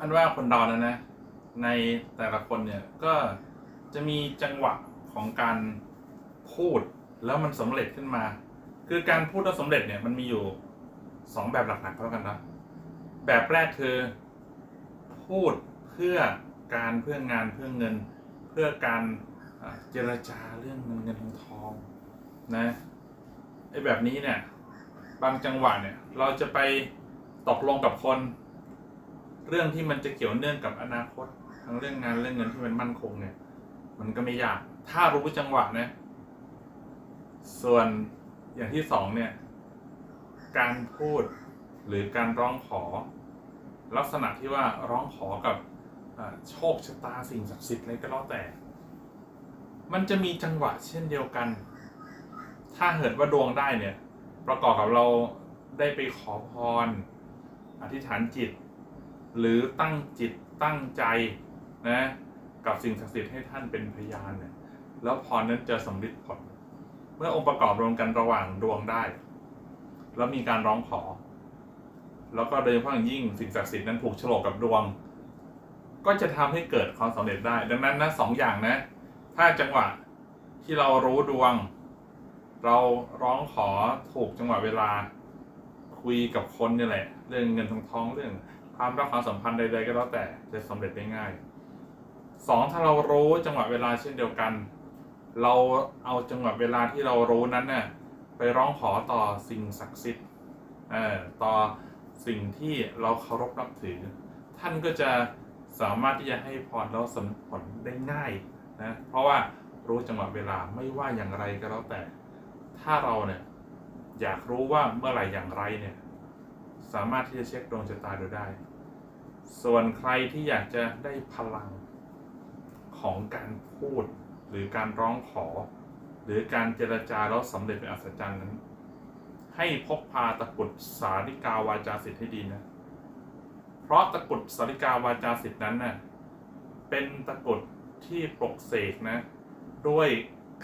อันว่าคนเรานะนะ ในแต่ละคนเนี่ยก็จะมีจังหวะของการพูดแล้วมันสำเร็จขึ้นมา คือการพูดแล้วสำเร็จเนี่ยมันมีอยู่สองแบบหลักๆเท่ากันนะแบบแรกคือพูดเพื่อการเพื่องานเพื่อเงิน เพื่อการเจรจาเรื่องเงินเงินทองทองนะไอ้แบบนี้เนี่ยบางจังหวะเนี่ยเราจะไปตกลงกับคน รื่องที่มันจะเกี่ยวเนื่องกับอนาคตทั้งเรื่องงานเรื่องเงินที่มันมั่นคงเนี่ย มันก็ไม่ยาก ถ้ารู้จังหวะนะ ส่วนอย่างที่สองเนี่ย การพูดหรือการร้องขอ ลักษณะที่ว่าร้องขอกับโชคชะตาสิ่งศักดิ์สิทธิ์อะไรก็แล้วแต่ มันจะมีจังหวะเช่นเดียวกัน ถ้าเหิดว่าดวงได้เนี่ย ประกอบกับเราได้ไปขอพร อธิษฐานจิต หรือตั้งจิตตั้งใจนะกับสิ่งศักดิ์สิทธิ์ให้ท่านเป็นพยานเนี่ยแล้วพรนั้นจะสำเร็จผล เมื่อองค์ประกอบรวมกันระหว่างดวงได้ แล้วมีการร้องขอ แล้วก็โดยเฉพาะอย่างยิ่งสิ่งศักดิ์สิทธิ์นั้นผูกโฉลกกับดวง ก็จะทำให้เกิดความสำเร็จได้ ดังนั้นนะสองอย่างนะ ถ้าจังหวะที่เรารู้ดวง เราร้องขอถูกจังหวะเวลาคุยกับคนนี่แหละ เรื่องเงินทองทองเรื่อง ความรักความสัมพันธ์ใดๆก็แล้วแต่จะสำเร็จได้ง่ายสองถ้าเรารู้จังหวะเวลาเช่นเดียวกัน เราเอาจังหวะเวลาที่เรารู้นั้นน่ะไปร้องขอต่อสิ่งศักดิ์สิทธิ์เอ่อต่อสิ่งที่เราเคารพนับถือ ท่านก็จะสามารถที่จะให้พรแล้วสำเร็จผลได้ง่ายนะเพราะว่ารู้จังหวะเวลาไม่ว่าอย่างไรก็แล้วแต่ ถ้าเราเนี่ยอยากรู้ว่าเมื่อไหร่อย่างไรเนี่ย สามารถที่จะเช็คดวงชะตาดูได้ ส่วนใครที่อยากจะได้พลังของการพูดหรือการร้องขอ หรือการเจรจาแล้วสำเร็จเป็นอัศจรรย์นั้น ให้พกพาตะกุดสาริกาวาจาสิทธิ์ให้ดีนะ เพราะตะกุดสาริกาวาจาสิทธิ์นั้นน่ะเป็นตะกุดที่ปลกเสกนะ ด้วย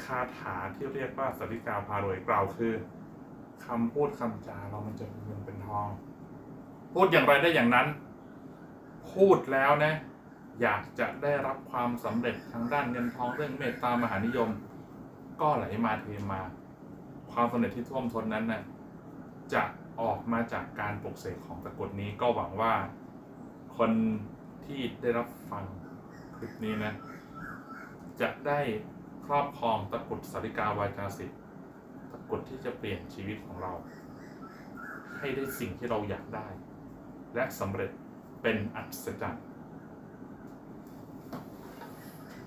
คาถาที่เรียกว่าสาริกาพารวยกล่าวคือคำพูดคำจาเรามันจะเป็นเงินเป็นทอง พูดอย่างไรได้อย่างนั้น พูดแล้วนะ อยากจะได้รับความสำเร็จทางด้านเงินทองเรื่องเมตตามหานิยม ก็ไหลมาเทมา ความสำเร็จที่ท่วมท้นนั้นนะ่ะจะออกมาจากการปลุกเสกของตะกรุดนี้ก็หวังว่า คนที่ได้รับฟังคลิปนี้นะ จะได้ครอบครองตะกรุดสาริกาวาจาสิทธิ์ตะกรุดที่จะเปลี่ยนชีวิตของเรา ให้ได้สิ่งที่เราอยากได้ และสำเร็จเป็นอัศจรรย์